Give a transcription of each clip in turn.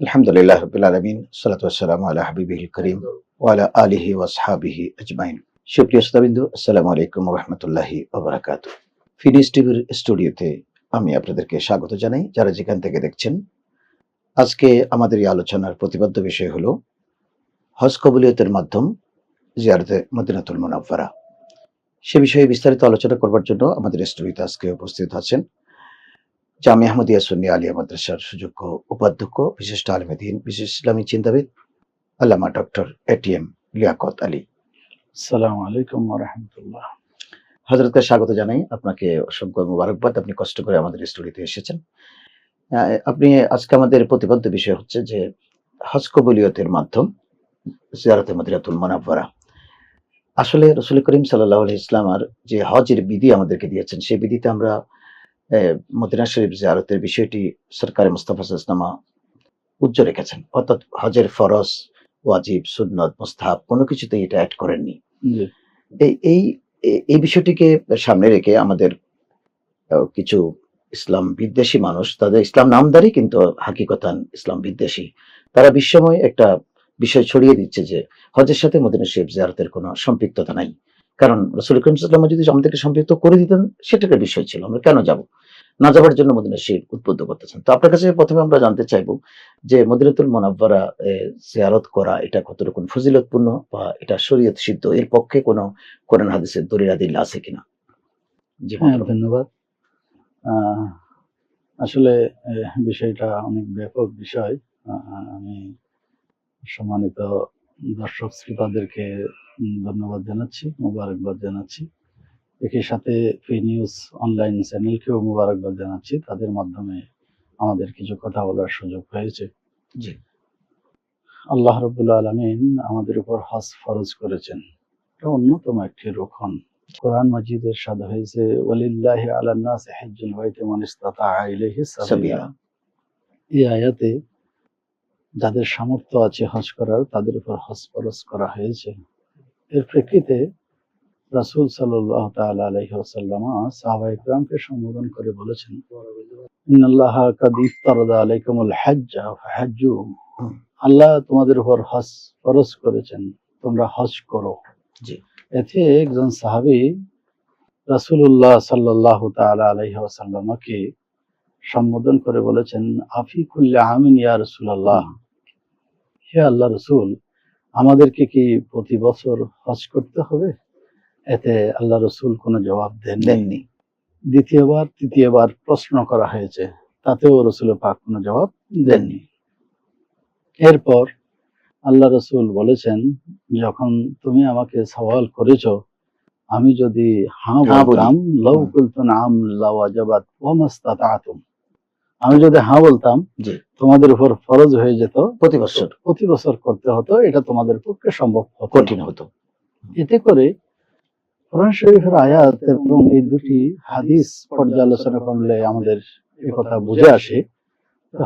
আলহামদুলিল্লাহ রবিল আলমিন সালাতাম আল্লাহ হাবিবিল করিম ওয়ালা আলিহি ওয়াসহাবিহি আজমাইন। সুপ্রিয় শ্রোতাবিন্দু, আসসালামু আলাইকুম রহমতুল্লাহি ওবরাকাত ফিনিস টিভির স্টুডিওতে আমি আপনাদেরকে স্বাগত জানাই, যারা যেখান থেকে দেখছেন। আজকে আমাদের এই আলোচনার প্রতিপাদ্য বিষয় হলো, হজ কবুলিয়তের মাধ্যম জিয়ারতে মদিনাতুল মুনাফারা সে বিষয়ে বিস্তারিত আলোচনা করবার জন্য আমাদের স্টুডিওতে আজকে উপস্থিত আছেন জামি আহমদিয়া সুন্নি আলিয়া মাদ্রাসার সুযোগ্য উপাধ্যক্ষ বিশিষ্ট আলমেদিন বিশেষ ইসলামী চিন্তাবিদ আল্লামা ডক্টর এটিএম লিয়াকত আলী। সালাম আলাইকুম রহমতুল্লাহ। হজরতকে স্বাগত জানাই। আপনাকে অসংখ্য মুবারকবাদ। আপনি কষ্ট করে আমাদের স্টুডিওতে এসেছেন। আপনি আজকে আমাদের প্রতিপাদ্য বিষয় হচ্ছে যে হজ কবুলিয়তের মাধ্যম জিয়ারতে মদিনাতুল মুনাফারা আসলে রসুল করিম সাল্লাহ ইসলামার যে হজের বিধি আমাদেরকে দিয়েছেন সেই বিধিতে আমরা মদিনা শরীফ জিয়ারতের বিষয়টি সরকার মুস্তাফা ইসলামা উজ্জ্বল রেখেছেন। অর্থাৎ হজের ফরজ ওয়াজিব সুন্নত মুস্তাহাব কোনো কিছুতেই এটা অ্যাড করেননি। এই এই বিষয়টিকে সামনে রেখে আমাদের কিছু ইসলাম বিদ্বেষী মানুষ তাদের ইসলাম নামদারি কিন্তু হাকিকতান ইসলাম বিদ্বেষী। তারা বিশ্বময় একটা বিষয় ছড়িয়ে দিচ্ছে যে হজের সাথে মদিনা শরীফ জিয়ারতের কোনো সম্পৃক্ততা নাই। কারণ রসুল করিম যদি আমাদেরকে সম্পৃক্ত করে দিতেন সেটা একটা বিষয় ছিল। আমরা কেন যাব? না যাবার জন্য মদিনা শরীফ উদ্বুদ্ধ করতেছেন। তো আপনার কাছে প্রথমে আমরা জানতে চাইব যে মদিনাতুল মোনাব্বারা জিয়ারত করা এটা কত কতটুকু ফজিলতপূর্ণ বা এটা শরীয়ত সিদ্ধ? এর পক্ষে কোনো কোরআন হাদিসের দলিল আদিল আছে কিনা? জি হ্যাঁ ধন্যবাদ। আহ, আসলে বিষয়টা অনেক ব্যাপক বিষয়। আমি সম্মানিত দর্শক শ্রোতাদেরকে ধন্যবাদ জানাচ্ছি মোবারকবাদ জানাচ্ছি। একই সাথে ফ্রি নিউজ অনলাইন চ্যানেলকেও মোবারকবাদ জানাচ্ছি। তাদের মাধ্যমে আমাদের কিছু কথা বলার সুযোগ হয়েছে। জি। আল্লাহ রবুল্লা আলমিন আমাদের উপর হজ ফরজ করেছেন। এটা অন্যতম একটি রোখন কোরআন মাজিদের সাদ হয়েছে ওয়ালিল্লাহি আলান নাস হিজ্জুল বাইতি মান ইসতাতা ইলাইহি সাবিলা। এই আয়াতে যাদের সামর্থ্য আছে হজ করার তাদের উপর হজ ফরজ করা হয়েছে। এর প্রেক্ষিতে রাসূল ওয়াসাল্লাম সাহাবা ইকরামকে সম্বোধন করে বলেছেন ইন্নাল্লাহা আলাইকুমুল হাজ্জা আল্লাহ তোমাদের উপর হজ ফরজ করেছেন তোমরা হজ করো। জি। এতে একজন সাহাবী রাসূলুল্লাহ সাল্লাল্লাহু তাআলা আলাইহি ওয়াসাল্লামকে সম্বোধন করে বলেছেন আফিকুল্লি আমিন ইয়া রাসূলুল্লাহ? হে আল্লাহ রসুল আমাদেরকে কি প্রতি বছর হজ করতে হবে? এতে আল্লাহ রসুল কোনো জবাব দেন দেননি। দ্বিতীয়বার তৃতীয়বার প্রশ্ন করা হয়েছে তাতেও রসুল পাক কোনো জবাব দেননি। এরপর আল্লাহ রসুল বলেছেন যখন তুমি আমাকে সওয়াল করেছ আমি যদি হাঁ হ্যাঁ বলি। বলতাম লাউ কুলতু নাম লাওয়াজাবাত ওয়ামাস্তাতাতুম আমি যদি হাঁ বলতাম তোমাদের উপর ফরজ হয়ে যেত প্রতি বছর। প্রতি বছর করতে হতো এটা তোমাদের পক্ষে সম্ভব কঠিন হতো। এতে করে কোরআন শরীফের আয়াত এবং এই দুটি হাদিস পর্যালোচনা করলে আমাদের কথা বুঝে আসে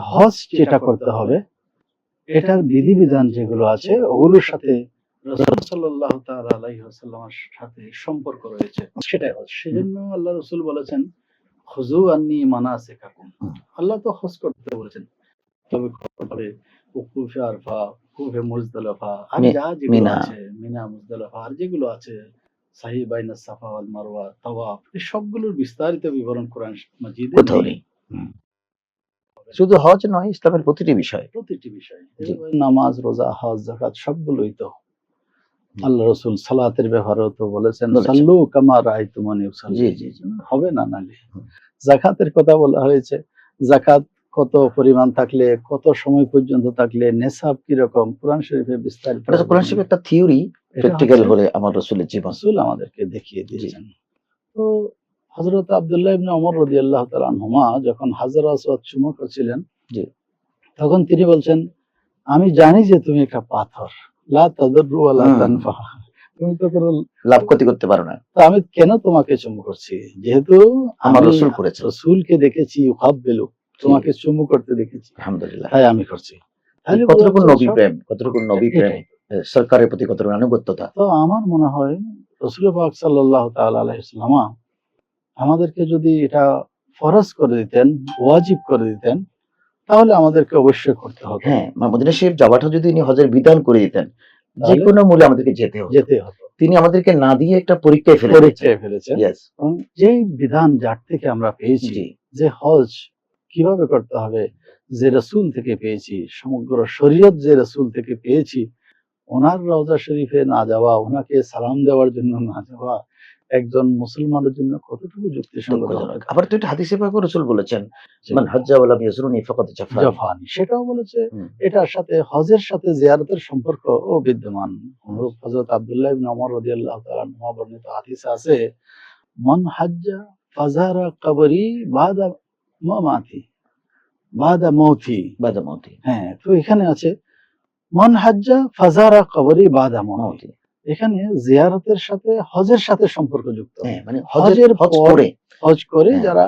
হজ যেটা করতে হবে এটার বিধিবিধান যেগুলো আছে ওগুলোর সাথে সম্পর্ক রয়েছে সেটাই হজ সেজন্য আল্লাহ রসুল বলেছেন আন্নি মানাসিকাকুম হুম। আল্লাহ তো হজ করতে বলেছেন তবে করতে হবে আরফা উকুফে মুজদালিফা আর যা যেগুলো মিনা। আছে মিনা মুজদালিফা আর যেগুলো আছে সাহি বাইনা সাফা ওয়াল মারওয়া তাওয়াফ এই সবগুলোর বিস্তারিত বিবরণ কোরআন মাজিদে কোথাও নেই। শুধু হজ নয় ইসলামের প্রতিটি বিষয়। প্রতিটি বিষয়। নামাজ রোজা হজ জাকাত সবগুলোই তো। আল্লাহ রসুল সালাতের ব্যাপারেও তো বলেছেন। সাল্লু কামা রাইতুমানি উসাল্লি। জি জি জি। হবে না নালে। জাকাতের কথা বলা হয়েছে জাকাত কত পরিমাণ থাকলে কত সময় পর্যন্ত থাকলে নেশাব কীরকম? কোরআন শরীফে বিস্তারিত কোরআন শরীফ একটা থিওরি প্র্যাকটিক্যাল হলে আমার রসুলের জীবন রাসূল আমাদেরকে দেখিয়ে দিয়েছেন। তো হযরত আব্দুল্লাহ ইবনে ওমর রাদিয়াল্লাহু তাআলা আনহুমা যখন হাজার আসওয়াদ চুমু করছিলেন জি। তখন তিনি বলছেন আমি জানি যে তুমি একটা পাথর। লা তাদরু তানফা তুমি তো কোনো লাভ ক্ষতি করতে পারো না। তো আমি কেন তোমাকে চুমু করছি? যেহেতু আমার আমি রসুল করেছে রসুলকে দেখেছি হাব্বেলু তোমাকে চুমু করতে দেখেছি। আলহামদুলিল্লাহ। তাই আমি করছি। তাহলে কতটুকু নবী প্রেম? কতটুকু নবী প্রেম? সরকারের প্রতি কতটুকু আনুগত্যতা? তো আমার মনে হয় রসুল পাক সাল্লাহ সালামা আমাদেরকে যদি এটা ফরজ করে দিতেন ওয়াজিব করে দিতেন তাহলে আমাদেরকে অবশ্যই করতে হবে। হ্যাঁ মদিনা শরীফ যাওয়াটা যদি হজের বিধান করে দিতেন যে কোনো মূল্যে আমাদেরকে যেতে হতো। যেতে হতো। তিনি আমাদেরকে না দিয়ে একটা পরীক্ষায় ফেলে পরীক্ষায় ফেলেছেন। যেই বিধান যার থেকে আমরা পেয়েছি যে হজ কীভাবে করতে হবে যে রসুল থেকে পেয়েছি সমগ্র শরীয়ত যে রসুল থেকে পেয়েছি ওনার রওজা শরীফে না যাওয়া ওনাকে সালাম দেওয়ার জন্য না যাওয়া একজন মুসলমানের জন্য কতটুকু যুক্তিসঙ্গত। আবার তো হাদিসে পাক রসুল বলেছেন। মান হজ্জা ওয়ালাম ইয়াজরুনি ফাকাদ জাফানি। সেটাও বলেছে এটার সাথে হজের সাথে জিয়ারতের সম্পর্ক ও বিদ্যমান। অনুরূপ হযরত আব্দুল্লাহ ইবনে ওমর রাদিয়াল্লাহু তাআলা আনহু বর্ণিত হাদিসে আছে মান হাজ্জা ফাজারা কবরি বাদা মামাতি বাদা মৌতি। বাদা মৌতি। হ্যাঁ তো এখানে আছে মান হাজ্জা ফাজারা কবরি বাদা মৌতি এখানে জিয়ারতের সাথে হজের সাথে সম্পর্ক যুক্ত। হ্যাঁ মানে হজের হজ করে। হজ করে হ্যাঁ। যারা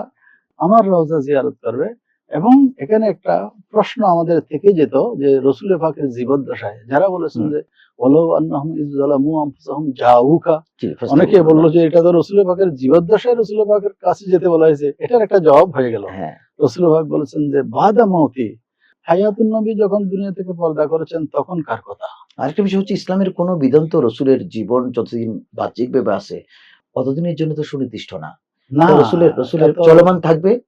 আমার রওজা জিয়ারত করবে এবং এখানে একটা প্রশ্ন আমাদের থেকে যেত যে রসুল পাকের জীবদ্দশায় যারা বলেছেন যে অনেকে বলল যে এটা তো রসুল পাকের জীবদ্দশায় রসুল পাকের কাছে যেতে বলা হয়েছে। এটার একটা জবাব হয়ে গেল। হ্যাঁ। রসুল পাক বলেছেন যে বাদা মৌতি হায়াতুন নবী যখন দুনিয়া থেকে পর্দা করেছেন তখন কার কথা? আরেকটা বিষয় হচ্ছে ইসলামের কোন বিধান তো রসুলের জীবন যতদিন বাহ্যিক ভাবে আছে জন্য তো সুনির্দিষ্ট না। না রসুলের রসুলের চলমান থাকবে।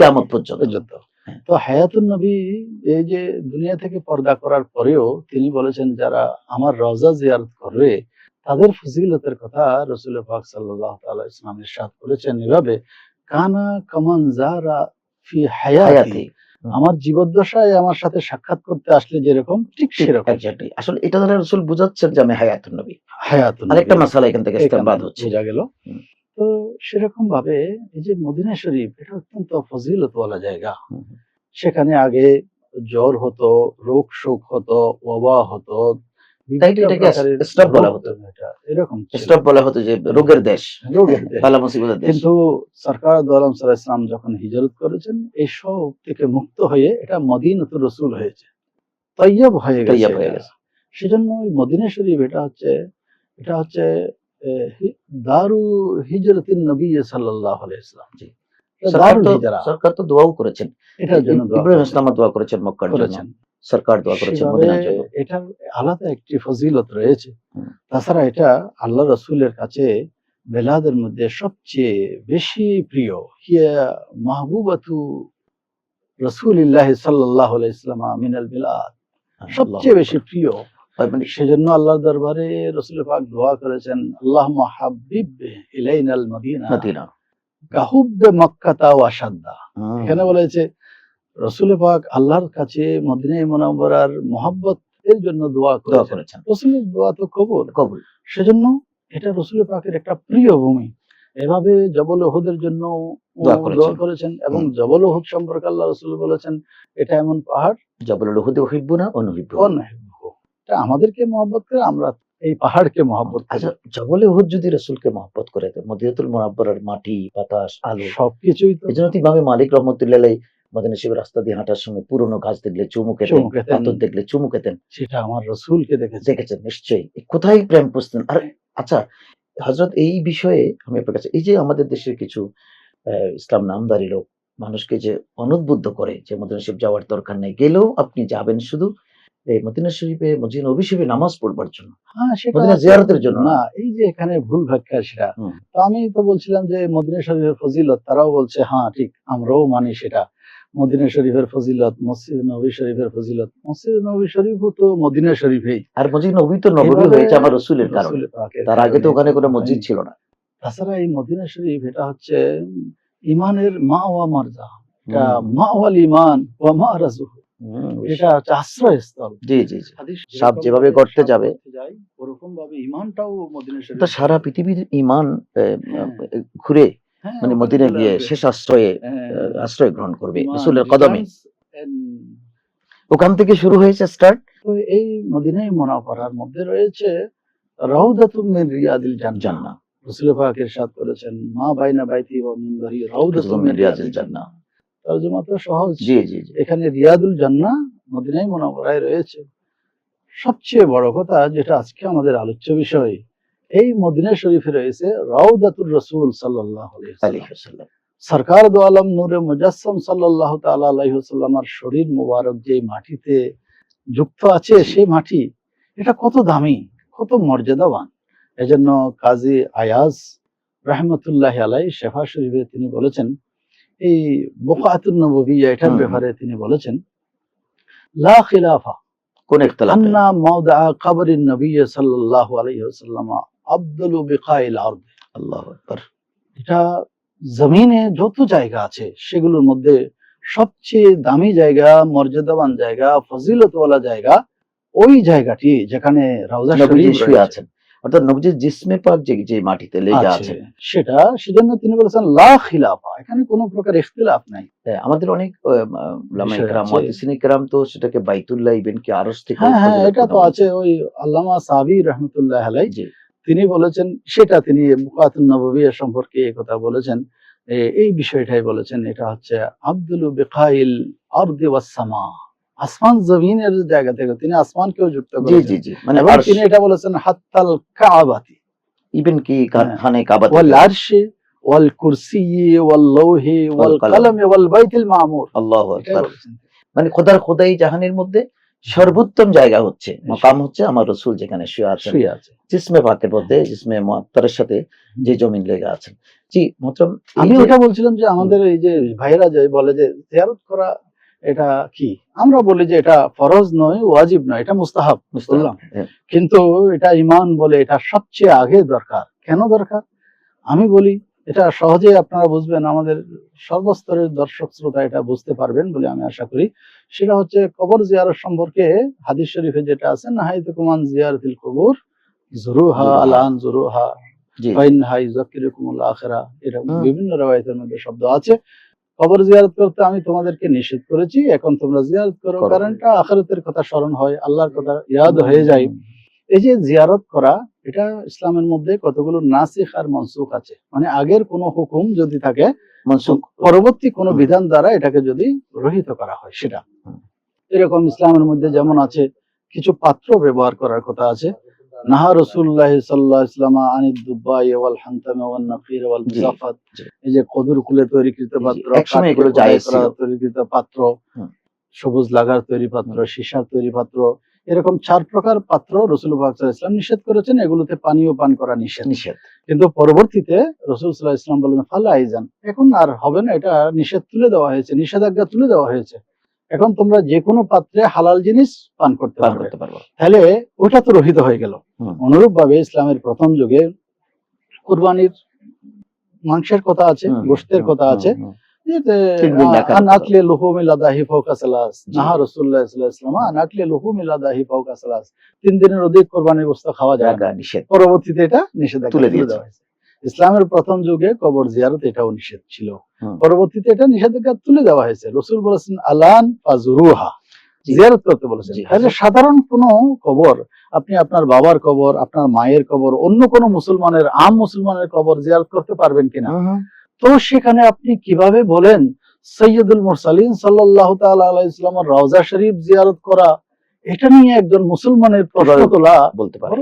কেমন পর্যন্ত। হ্যাঁ। তো হায়াতুন নবী এই যে দুনিয়া থেকে পর্দা করার পরেও তিনি বলেছেন যারা আমার রজা জিয়ারত করবে তাদের ফজিলতের কথা রসুল পাক সাল্লাল্লাহু তাআলা ইসলাম ইরশাদ করেছেন। এভাবে কানা কামান জারা ফি হায়াতি। আমার জীবদ্দশায় আমার সাথে সাক্ষাৎ করতে আসলে যেরকম ঠিক সেরকম. আসলে এটা ধরে রসুল বুঝাচ্ছেন যে আমি হায়াতুন নবী। হায়াতুন আরেকটা মশালা মাসালা এখান থেকে বাদ ইস্তেমবাদ হচ্ছে। যা গেল। তো সেরকম ভাবে এই যে মদিনা শরীফ এটা অত্যন্ত ফজিলতওয়ালা জায়গা। হুম, হুম। সেখানে আগে জ্বর হতো রোগ শোক হতো ওবা হতো তাই তো এটাকে স্টপ বলা হতো। এটা এরকম স্টপ বলা হতো যে রোগের দেশ। বালা মুসিবতের দেশ। কিন্তু সরকার দোয়ালাম সাল্লাহ ইসলাম যখন হিজরত করেছেন এই সব থেকে মুক্ত হয়ে এটা মদিনাতুর রসুল হয়েছে। তৈয়ব হয়ে গেছে তৈয়াব এটা। গেছে। সেজন্য ওই মদিনা শরীফ এটা হচ্ছে এটা হচ্ছে দারু হিজরতিন নবী সাল্লাল্লাহু আলাইহি ইসলাম জি। সরকার তো দোয়াও করেছেন। এটার জন্য ইব্রাহিম করেছেন। ইসলাম দোয়া করেছেন মক্কার জন্য। করেছেন। সরকার দোয়া মদিনার জন্য। এটার আলাদা একটি ফজিলত রয়েছে। তাছাড়া এটা আল্লাহ রসুলের কাছে বেলাদের মধ্যে সবচেয়ে বেশি প্রিয়। হিয়া মাহবুবাতু রসুলিল্লাহ সাল্লাহ ইসলাম মিনাল বিলাদ। সবচেয়ে বেশি প্রিয়। মানে সেজন্য আল্লাহর দরবারে রসুল পাক দোয়া করেছেন আল্লাহ হাবিব ইলাইনাল মদিনা মদিনা। কাহুব্বে মক্কাতা ওয়াসাদ্দা এখানে বলেছে রসুল পাক আল্লাহর কাছে মদিনায় মোনাম্বরার মোহাব্বত এর জন্য দোয়া দোয়া করেছেন। রসুলের দোয়া তো কবুল। কবুল। সেজন্য এটা রসুল পাকের একটা প্রিয় ভূমি। এভাবে জবল ওহুদের জন্য দোয়া করেছেন। এবং জবল ওহুদ সম্পর্কে আল্লাহ রসুল বলেছেন এটা এমন পাহাড় জবল লহুদে হিব্বুনা অনুহিব্বু অনহিব্বু। এটা আমাদেরকে মহব্বত করে আমরা এই পাহাড়কে মহব্বত আচ্ছা জবলে উহুদ যদি রসুলকে মহব্বত করে মদিনাতুল মুনাব্বরের মাটি বাতাস আলো সবকিছুই তো এই জন্য তো ইমামে মালিক রহমতুল্লাহ মদিনা শিবের রাস্তা দিয়ে হাঁটার সময় পুরনো গাছ দেখলে চুমু খেতেন পাথর দেখলে চুমু খেতেন। সেটা আমার রসুলকে দেখেছে দেখেছেন নিশ্চয়ই। কোথায় প্রেম পুষতেন আর আচ্ছা হজরত এই বিষয়ে আমি আপনার কাছে এই যে আমাদের দেশের কিছু ইসলাম নামদারি লোক মানুষকে যে অনুদ্বুদ্ধ করে যে মদিনা শরীফ যাওয়ার দরকার নেই গেলেও আপনি যাবেন শুধু এই মদিনা শরীফে মদিনা অভিশাপে নামাজ পড়বার জন্য হ্যাঁ মদিনা জিয়ারতের জন্য না? এই যে এখানে ভুল ব্যাখ্যা সেটা। তো আমি তো বলছিলাম যে মদিনা শরীফের ফজিলত তারাও বলছে হ্যাঁ ঠিক আমরাও মানি সেটা। মদিনা শরীফের ফজিলত মসজিদ নবী শরীফের ফজিলত। মসজিদ নবী শরীফও তো মদিনা শরীফেই আর মসজিদ নবী তো নবী হয়েছে আমার রসুলের কারণে। তার আগে তো ওখানে কোনো মসজিদ ছিল না। তাছাড়া এই মদিনা শরীফ এটা হচ্ছে ইমানের মা ওয়া মারজা। এটা মা ওয়াল ইমান ওয়া মা হুম, এটা হচ্ছে আশ্রয়স্থল। জি জি সাপ যেভাবে ভাবে গর্তে যাবে। ওরকম ভাবে ইমানটাও মদিনা শরীফ সারা পৃথিবীর ইমান হ্যাঁ। ঘুরে মানে ওখানে মদিনা গিয়ে শেষ আশ্রয়ে হ্যাঁ, আশ্রয় গ্রহণ করবে। রসুলের কদমে। ওখান থেকে শুরু হয়েছে স্টার্ট এই মদিনায় মোনাফারার মধ্যে রয়েছে রাউদাতুম মিন রিয়াদিল জান্নাহ। রাসূল পাক ইরশাদ করেছেন মা বাইনা বাইতি ওয়া মিনবারি রাউদাতুম মিন রিয়াদিল জান্নাহ। তরজমা তো সহজ। জি জি জি। এখানে রিয়াদুল জান্নাহ মদিনায় মোনাফারায় রয়েছে। সবচেয়ে বড় কথা যেটা আজকে আমাদের আলোচ্য বিষয় এই মদিনা শরীফে রয়েছে রাউদাতুর রাসূল ওয়াসাল্লাম। সরকার দো আলম নূরে মুজাসসাম সাল্লাহ তাল্লাহার শরীর মুবারক যে মাটিতে যুক্ত আছে সেই মাটি এটা কত দামি কত মর্যাদাবান এজন্য কাজী আয়াজ রহমতুল্লাহ আলাই শেফা শরীফে তিনি বলেছেন এই বোকাতুন নববিয়া এটার। ব্যাপারে তিনি বলেছেন লা খিলাফা কোন ইখতলাফ নেই। আন্না মাওদা কবরিন নবী সাল্লাল্লাহু আলাইহি ওয়াসাল্লাম বিকাইল আরদ। আল্লাহু আকবার। এটা জমিনে যত জায়গা আছে সেগুলোর মধ্যে সবচেয়ে দামি জায়গা মর্যাদাবান জায়গা ফজিলতওয়ালা জায়গা ওই জায়গাটি যেখানে রাউজা শরীফ আছেন। অর্থাৎ নবীজির জিসমে পাক যে যে মাটিতে লেগে আছে, সেটা সেজন্য তিনি বলেছেন লা খিলাফা। এখানে কোনো প্রকার ইখতিলাফ নাই। হ্যাঁ, আমাদের অনেক লামা বিষয় ইকরাম আছে। মুহাদ্দিসিন ইকরাম তো সেটাকে বাইতুল্লাহ ইবেন কি আরশ থেকে হ্যাঁ হ্যাঁ এটা তো আছে ওই আল্লামা সাবি রহমতুল্লাহ আলাই জি। তিনি বলেছেন সেটা তিনি বুকাতুন নববিয়া সম্পর্কে কথা বলেছেন। এই বিষয়টাই বলেছেন এটা হচ্ছে আব্দুল বিকাইল আরদি ওয়াস আসমান জমিনের জায়গা থেকে তিনি আসমানকেও যুক্ত জি জি জি মানে তিনি এটা বলেছেন হাত্তাল কাবাতি। ইবেন কি হ্যাঁ। খানে কাবা ওয়াল আরশি ওয়াল কুরসি ওয়াল লৌহি ওয়াল। কলম। ওয়াল বাইতুল মামুর। আল্লাহু আকবার। মানে খোদার খোদাই জাহানের মধ্যে সর্বোত্তম জায়গা হচ্ছে মকাম হচ্ছে আমার রসুল যেখানে শুয়ে আছেন। আছে। জিসমে পাকের মধ্যে জিসমে মুআত্তারের সাথে যে জমিন লেগে আছেন। জি মোহতরম আমি ওটা বলছিলাম যে আমাদের এই যে ভাইরা যে বলে যে জিয়ারত করা এটা কি? আমরা বলি যে এটা ফরজ নয় ওয়াজিব নয় এটা মুস্তাহাব বললাম। হ্যাঁ, কিন্তু এটা ইমান বলে এটা সবচেয়ে আগে দরকার। কেন দরকার? আমি বলি এটা সহজে আপনারা বুঝবেন আমাদের সর্বস্তরের দর্শক শ্রোতা এটা বুঝতে পারবেন বলে আমি আশা করি। সেটা হচ্ছে কবর জিয়ারত সম্পর্কে হাদিস শরীফে যেটা আছে নাহাইতু কুমান জিয়ারতিল কবর জুরুহা। আলান জুরুহা বিভিন্ন রওয়ায়াতের মধ্যে শব্দ আছে। কবর জিয়ারত করতে আমি তোমাদেরকে নিষেধ করেছি এখন তোমরা জিয়ারত করো করো। কারণটা আখিরাতের কথা স্মরণ হয় আল্লাহর কথা ইয়াদ হয়ে যায়। এই যে জিয়ারত করা এটা ইসলামের মধ্যে কতগুলো নাসিখ আর মনসুখ আছে। মানে আগের কোনো হুকুম যদি থাকে মনসুখ। পরবর্তী কোনো বিধান দ্বারা এটাকে যদি রহিত করা হয় সেটা। এরকম ইসলামের মধ্যে যেমন আছে কিছু পাত্র ব্যবহার করার কথা আছে। নাহা রসুল্লাহ সাল্লাহ ইসলামা আনিদ দুব্বাই ওয়াল হান্তামে ওয়াল নাফির ওয়াল জি। এই যে কদুর কুলে তৈরিকৃত পাত্র। তৈরিকৃত পাত্র সবুজ লাগার তৈরি পাত্র সীসার তৈরি পাত্র এরকম চার প্রকার পাত্র রসুল ইসলাম নিষেধ করেছেন এগুলোতে পানীয় পান করা নিষেধ। নিষেধ। কিন্তু পরবর্তীতে রসুল সাল্লাহ ইসলাম বললেন ফালা আইজান। এখন আর হবে না এটা নিষেধ তুলে দেওয়া হয়েছে নিষেধাজ্ঞা তুলে দেওয়া হয়েছে। এখন তোমরা যে কোনো পাত্রে হালাল জিনিস পান করতে পারবে। তাহলে ওটা তো রহিত হয়ে গেল। অনুরূপ ভাবে ইসলামের প্রথম যুগে কুরবানির মাংসের কথা আছে গোষ্ঠের কথা আছে। আন আকলে ফাওকা সালাস নাহা রাসূলুল্লাহ সাল্লাল্লাহু আলাইহি ওয়াসাল্লাম আন আকলে লুহুম ইলাদাহি ফাওকা সালাস তিন দিনের অধিক কোরবানির গোশত খাওয়া যায় না। নিষেধ। পরবর্তীতে এটা নিষেধাজ্ঞা তুলে। দেওয়া হয়েছে। ইসলামের প্রথম যুগে কবর জিয়ারত এটাও নিষেধ ছিল। পরবর্তীতে এটা নিষেধাজ্ঞা তুলে দেওয়া হয়েছে। রসুল বলেছেন আলান ফাজুরুহা। জিয়ারত করতে বলেছেন। তাহলে সাধারণ কোনো কবর আপনি আপনার বাবার কবর আপনার মায়ের কবর অন্য কোনো মুসলমানের আম মুসলমানের কবর জিয়ারত করতে পারবেন কিনা। তো সেখানে আপনি কীভাবে বলেন সৈয়দুল মুরসালিন সাল্লাহ তালামের রওজা শরীফ জিয়ারত করা এটা নিয়ে একজন মুসলমানের প্রশ্ন তোলা বলতে পারে।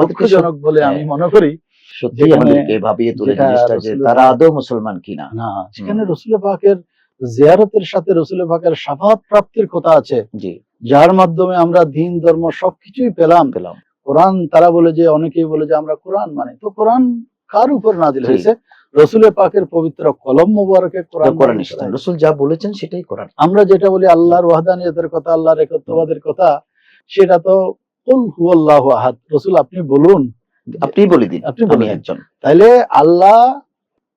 দুঃখজনক বলে হ্যাঁ। আমি মনে করি সত্যি আমাদেরকে ভাবিয়ে তুলে জিনিসটা যে তারা আদৌ মুসলমান কিনা। না সেখানে রসুল পাকের জিয়ারতের সাথে রসুল পাকের সাফাত প্রাপ্তির কথা আছে। জি। যার মাধ্যমে আমরা দিন ধর্ম সবকিছুই পেলাম। পেলাম। কোরআন তারা বলে যে অনেকেই বলে যে আমরা কোরআন মানে। তো কোরআন কার উপর নাজিল হয়েছে? রসুল পাকের পবিত্র কলম মুবারকে কোরআন। রসুল যা বলেছেন সেটাই কোরআন। আমরা যেটা বলি আল্লাহর ওয়াহদানিয়তের কথা আল্লাহর একত্ববাদের কথা সেটা তো কুল হুয়াল্লাহু আহাদ। রসুল আপনি বলুন। আপনি বলে দিন আপনি বলে একজন। তাইলে আল্লাহ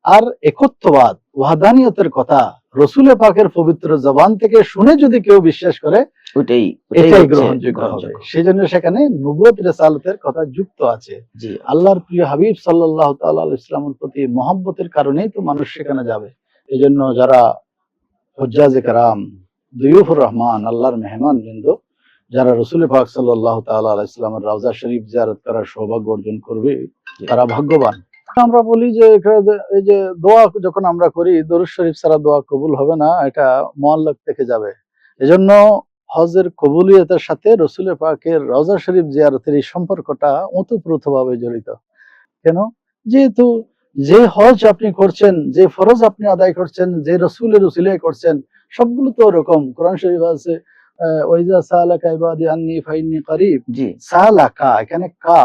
আর একত্ববাদ ওয়াহদানিয়তের কথা রসুলে পাকের পবিত্র জবান থেকে শুনে যদি কেউ বিশ্বাস করে ওইটাই এটাই গ্রহণযোগ্য হবে। গ্রহণযোগ্য। সেই জন্য সেখানে নুবুয়ত রেসালতের কথা যুক্ত আছে। জি। আল্লাহর প্রিয় হাবিব সাল্লাহ ইসলামের প্রতি মহাব্বতের কারণেই তো মানুষ সেখানে যাবে। এই জন্য যারা হজ্জাজে কারাম দুয়ুফুর রহমান আল্লাহর মেহমান বৃন্দ যারা রসুল পাক সাল্লাহ তাল্লাহ ইসলামের রাজা শরীফ জিয়ারত করার সৌভাগ্য অর্জন করবে তারা ভাগ্যবান। আমরা বলি যে এই যে দোয়া যখন আমরা করি দরুদ শরীফ ছাড়া দোয়া কবুল হবে না এটা মোয়াল্লক থেকে যাবে। এজন্য হজের কবুলিয়তের সাথে রসুল পাকের রওজা শরীফ জিয়ারতের এই সম্পর্কটা ওতপ্রোতভাবে জড়িত। কেন? যেহেতু যে হজ আপনি করছেন যে ফরজ আপনি আদায় করছেন যে রসুলের রসুলে করছেন সবগুলো তো ওরকম। কোরআন শরীফ আছে আহ, ওয়াইজা সালাকা ইবাদি আন্নি ফাইন্নি করিব। জি। সালাকা এখানে কা।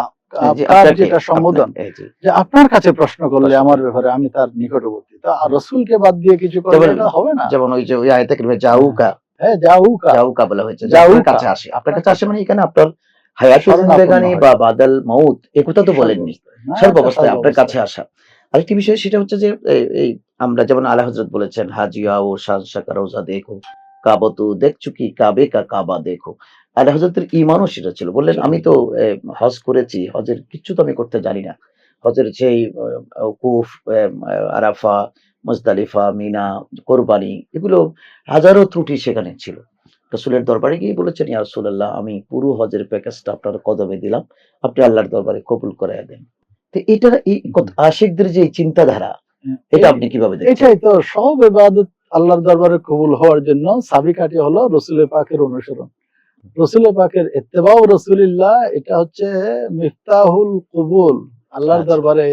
যেটা সম্বোধন। যে আপনার কাছে প্রশ্ন করলে আমার ব্যাপারে আমি তার নিকটবর্তী। তা রসুলকে বাদ দিয়ে কিছু করলে হবে না। যেমন ওই যে ওই আয়তে জাউকা হ্যাঁ যাউকা। জাউকা বলা হয়েছে জাউকা। কাছে আসে। আপনার কাছে আসে মানে এখানে আপনার। বা বাদল মউত এ কথা তো বলেননি। না, সর্ব এটা অবস্থায় আপনার কাছে আসা। আরেকটি বিষয় সেটা হচ্ছে যে এই- আমরা যেমন আলা হজরত বলেছেন হাজিয়া ও শাকা রোজা দেখো কাবতু দেখছু কি? কাবে কা কাবা দেখো। আলা হজরতের ইমানও সেটা ছিল। বললেন আমি তো হজ করেছি হজের কিছু তো আমি করতে জানি না। হজের সেই আহ, আরাফা মুজদালিফা মিনা কোরবানি এগুলো হাজারো ত্রুটি সেখানে ছিল। রসুলের দরবারে গিয়ে বলেছেন ইয়া আমি পুরো হজের প্যাকেজটা আপনার কদমে দিলাম। আপনি আল্লাহর দরবারে কবুল করে দেন। তো এটা এই আশিকদের যে চিন্তাধারা এটা আপনি কীভাবে এটাই তো সব ইবাদত আল্লাহর দরবারে কবুল হওয়ার জন্য সাবিকাঠি হলো রসুলের পাকের অনুসরণ। রসুলের পাকের ইত্তেবাউ রসুলিল্লাহ এটা হচ্ছে মিফতাহুল কবুল আল্লাহর আচ্ছা। দরবারে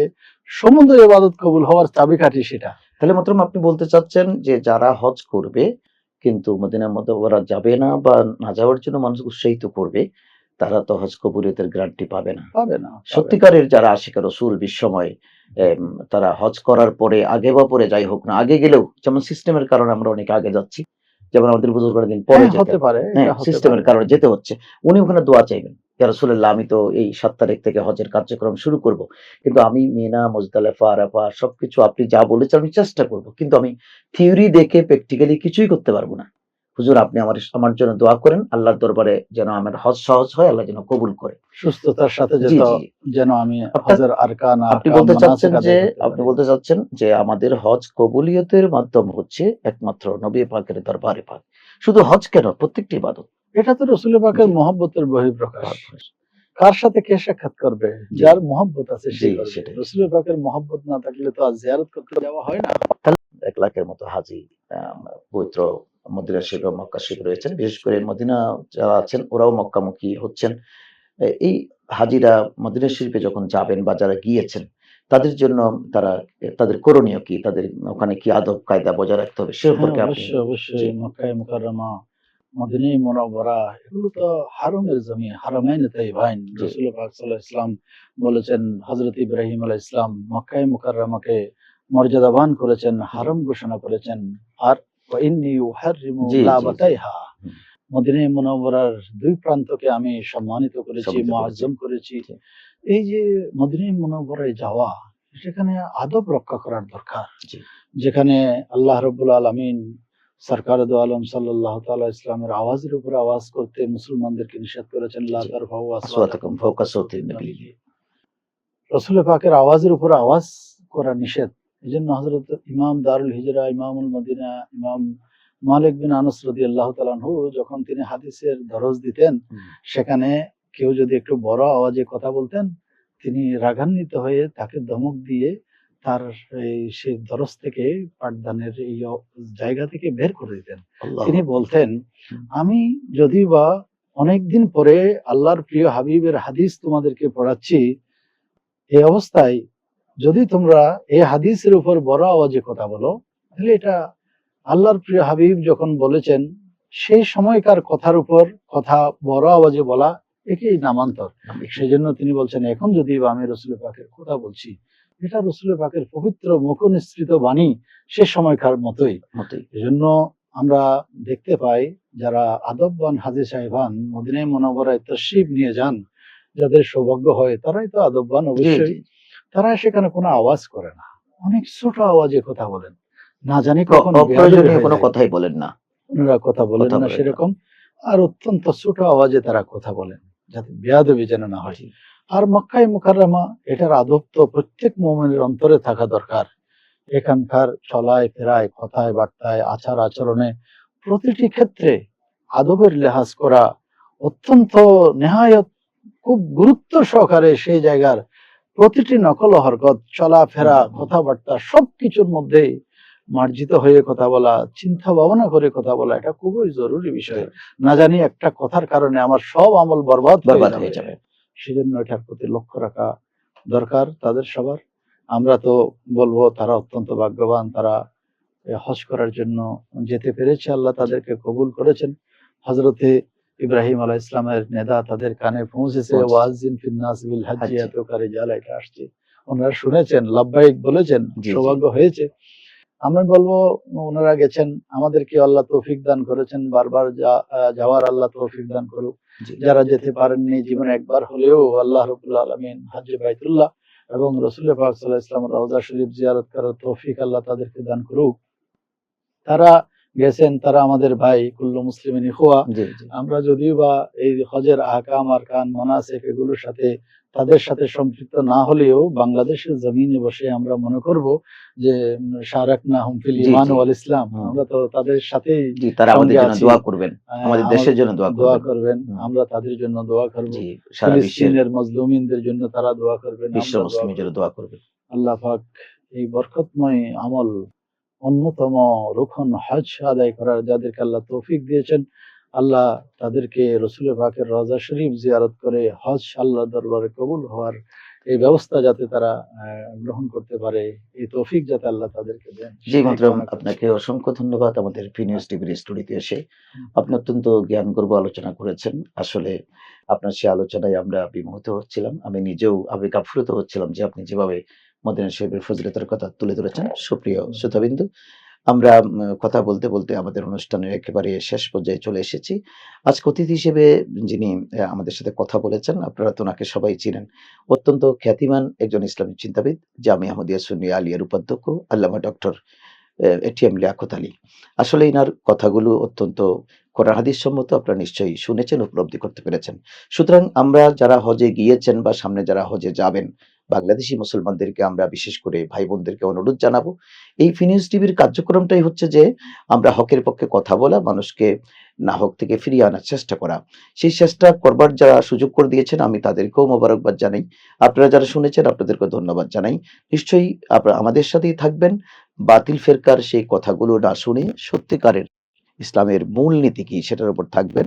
সমুদ্র ইবাদত কবুল হওয়ার চাবিকাঠি সেটা। তাহলে মাত্র আপনি বলতে চাচ্ছেন যে যারা হজ করবে কিন্তু মদিনার মধ্যে ওরা যাবে না বা না যাওয়ার জন্য মানুষ উৎসাহিত করবে তারা তো হজ কবুলিয়তের গ্রান্টি পাবে না। পাবে না সত্যিকারের যারা আশিকা রসুল বিশ্বময় তারা হজ করার পরে আগে বা পরে যাই হোক না আগে গেলেও যেমন সিস্টেমের কারণে আমরা অনেক আগে যাচ্ছি যেমন আমাদের বুজুর্গরা দিন পরে হ্যাঁ, যেতে। হতে পারে হ্যাঁ সিস্টেমের কারণে যেতে হচ্ছে। উনি ওখানে দোয়া চাইবেন রসুল্লাহ আমি তো এই সাত তারিখ থেকে হজের কার্যক্রম শুরু করব। কিন্তু আমি মিনা মুজদালেফা আরাফা সবকিছু আপনি যা বলেছেন আমি চেষ্টা করব। কিন্তু আমি থিওরি দেখে প্র্যাকটিক্যালি কিছুই করতে পারব না। হুজুর আপনি আমার আমার জন্য দোয়া করেন আল্লাহর দরবারে যেন আমার হজ সহজ হয় আল্লাহ যেন কবুল করে। সুস্থতার সাথে যেন আমি হজের আরকান আপনি বলতে চাচ্ছেন যে আপনি বলতে চাচ্ছেন যে আমাদের হজ কবুলিয়তের মাধ্যম হচ্ছে একমাত্র নবী পাকের দরবারে পাক। শুধু হজ কেন? প্রত্যেকটি ইবাদত। এটা তো রসুল পাকের। মহব্বতের বহিঃপ্রকাশ। কার সাথে কে সাক্ষাৎ করবে? যার মহব্বত আছে সেই। রসুলের পাকের মহব্বত না থাকলে তো আর জিয়ারত করতে যাওয়া হয় না। এক লাখের মতো হাজি পবিত্র মদিনা ও মক্কা শরীফ রয়েছেন বিশেষ করে মদিনা যারা আছেন ওরাও মক্কামুখী হচ্ছেন। এই হাজিরা মদিনা শরীফে যখন যাবেন বা যারা গিয়েছেন তাদের জন্য তারা তাদের করণীয় কি? তাদের ওখানে কি আদব কায়দা বজায় রাখতে হবে? সে হ্যাঁ, সম্পর্কে অবশ্যই অবশ্যই। মক্কায় মুকাররমা মদিনী মুনাওয়ারা এগুলো তো হারমের জমি হারামাইন তাইবাইন জি। রাসূল পাক সাল্লাল্লাহু আলাইহি ইসলাম বলেছেন হযরত ইব্রাহিম আলাইহিস ইসলাম মক্কায় মুকাররমাকে মর্যাদাবান করেছেন হারাম ঘোষণা করেছেন। আর মদিনী দুই প্রান্তকে আমি সম্মানিত করেছি মুআজ্জম করেছি। এই যে মদিনী মুনাওয়ারায় যাওয়া সেখানে আদব রক্ষা করার দরকার। যেখানে আল্লাহ রব্বুল আলমিন সরকার দু আলম সাল্লাহ তাআলা ইসলামের আওয়াজের উপর আওয়াজ করতে মুসলমানদেরকে নিষেধ করেছেন রসুল পাকের আওয়াজের উপর আওয়াজ করা নিষেধ। এই জন্য হজরত ইমাম দারুল হিজরা ইমামুল মদিনা ইমাম মালিক বিন আনস রদি আল্লাহ তালানহু যখন তিনি হাদিসের দরজ দিতেন সেখানে কেউ যদি একটু বড় আওয়াজে কথা বলতেন তিনি রাগান্বিত হয়ে তাকে ধমক দিয়ে তার এই সেই দরজ থেকে পাঠদানের এই জায়গা থেকে বের করে দিতেন। তিনি বলতেন আমি যদি বা অনেকদিন পরে আল্লাহর প্রিয় হাবিবের হাদিস তোমাদেরকে পড়াচ্ছি এই অবস্থায় যদি তোমরা এই হাদিসের উপর বড় আওয়াজে কথা বলো তাহলে এটা আল্লাহর প্রিয় হাবিব যখন বলেছেন সেই সময়কার কথার উপর কথা বড় আওয়াজে বলা একেই নামান্তর। সেই জন্য তিনি বলছেন এখন যদি আমি রসুল পাকের কথা বলছি এটা রসুল পাকের পবিত্র মুখ নিঃসৃত বাণী সে সময়কার মতোই। মতোই। এজন্য আমরা দেখতে পাই যারা আদববান হাজি সাহেবান মদিনায় মনোবরায় তশরিফ নিয়ে যান যাদের সৌভাগ্য হয় তারাই তো আদববান অবশ্যই। তারা সেখানে কোনো আওয়াজ করে না। অনেক ছোট আওয়াজে কথা বলেন। না জানি কখন অপ্রয়োজনীয় কোনো কথাই বলেন না। ওনারা কথা বলেন না সেরকম। আর অত্যন্ত ছোট আওয়াজে তারা কথা বলেন যাতে বেয়াদবি যেন না হয়। আর মক্কায় মুকাররমা এটার আদব তো প্রত্যেক মোমেনের অন্তরে থাকা দরকার। এখানকার চলায় ফেরায় কথায় বার্তায় আচার আচরণে প্রতিটি ক্ষেত্রে আদবের লেহাজ করা অত্যন্ত নেহায়ত খুব গুরুত্ব সহকারে সেই জায়গার প্রতিটি নকল হরকত চলাফেরা কথাবার্তা সবকিছুর মধ্যে মার্জিত হয়ে কথা বলা চিন্তা ভাবনা করে কথা বলা এটা খুবই জরুরি বিষয়। না জানি একটা কথার কারণে আমার সব আমল বরবাদ হয়ে যাবে। সেজন্য এটার প্রতি লক্ষ্য রাখা দরকার তাদের সবার। আমরা তো বলব তারা অত্যন্ত ভাগ্যবান তারা হজ করার জন্য যেতে পেরেছে আল্লাহ তাদেরকে কবুল করেছেন। হজরতে ইব্রাহিম আলাহ ইসলামের নেদা তাদের কানে পৌঁছেছে। ওয়াজিন ফিন্নাস বিল হাজ্জি। এতকারী জালা এটা আসছে ওনারা শুনেছেন লাভবাহিক বলেছেন। সৌভাগ্য হয়েছে আমরা বলব ওনারা গেছেন আমাদেরকে আল্লাহ তৌফিক দান করেছেন বারবার যাওয়ার আল্লাহ তৌফিক দান করুক যারা যেতে পারেননি জীবনে একবার হলেও আল্লাহ রবুল্লা আলমিন হাজি বাইতুল্লাহ এবং রসুল পাক সাল্লাহ ইসলাম রওজা শরীফ জিয়ারত করার তৌফিক আল্লাহ তাদেরকে দান করুক তারা গেছেন তারা আমাদের ভাই কুল্লু মুসলিমিন জি জি। আমরা যদিও বা এই হজের আহকাম আর কান মনাসেক এগুলোর সাথে তাদের সাথে সম্পৃক্ত না হলেও বাংলাদেশের জমিনে বসে আমরা মনে করব যে শারাক না হুমফিল ইমান। ওয়াল ইসলাম। আমরা তো তাদের সাথেই তারা আমাদের জন্য দোয়া করবেন। আমাদের দেশের জন্য দোয়া দোয়া করবেন। আমরা তাদের জন্য দোয়া করব। ফিলিস্তিনের মজলুমিনদের জন্য তারা দোয়া করবেন। বিশ্ব মুসলিমের জন্য দোয়া করবেন। আল্লাহ পাক এই বরকতময় আমল অন্যতম রুখন হজ আদায় করার যাদেরকে আল্লাহ তৌফিক দিয়েছেন, আল্লাহ তাদেরকে রসুল পাকের রজা শরীফ জিয়ারত করে হজ আল্লাহ দরবারে কবুল হওয়ার এই ব্যবস্থা যাতে তারা গ্রহণ করতে পারে, এই তৌফিক যাতে আল্লাহ তাদেরকে দেন। জি করি। আপনাকে অসংখ্য ধন্যবাদ। আমাদের ফিনিউজ টিভির স্টুডিওতে এসে আপনি অত্যন্ত জ্ঞান গর্ব আলোচনা করেছেন। আসলে আপনার সে আলোচনায় আমরা বিমোহিত হচ্ছিলাম। আমি নিজেও আবেগ আপ্লুত হচ্ছিলাম যে আপনি যেভাবে মদিনা সাহেবের ফজিলতের কথা তুলে ধরেছেন। সুপ্রিয় শ্রোতাবিন্দু, আমরা কথা বলতে বলতে আমাদের অনুষ্ঠানের একেবারে শেষ পর্যায়ে চলে এসেছি। আজকে অতিথি হিসেবে যিনি আমাদের সাথে কথা বলেছেন, আপনারা তো ওনাকে সবাই চিনেন। অত্যন্ত খ্যাতিমান একজন ইসলামী চিন্তাবিদ জামি আহমদিয়া সুন্নি আলিয়ার উপাধ্যক্ষ, আল্লামা ডক্টর এটিএম লিয়াকত আলী। আসলে ইনার কথাগুলো অত্যন্ত কোরআন হাদিস সম্মত, আপনারা নিশ্চয়ই শুনেছেন, উপলব্ধি করতে পেরেছেন। সুতরাং আমরা যারা হজে গিয়েছেন বা সামনে যারা হজে যাবেন বাংলাদেশি মুসলমানদেরকে আমরা বিশেষ করে ভাই বোনদেরকে অনুরোধ জানাব। এই ফিনিউজ টিভির কার্যক্রমটাই হচ্ছে যে, আমরা হকের পক্ষে কথা বলা, মানুষকে না হক থেকে ফিরিয়ে আনার চেষ্টা করা। সেই চেষ্টা করবার যারা সুযোগ করে দিয়েছেন, আমি তাদেরকেও মোবারকবাদ জানাই। আপনারা যারা শুনেছেন আপনাদেরকে ধন্যবাদ জানাই। নিশ্চয়ই আপনারা আমাদের সাথেই থাকবেন। বাতিল ফেরকার সেই কথাগুলো না শুনে সত্যিকারের ইসলামের মূল নীতি কি, সেটার উপর থাকবেন।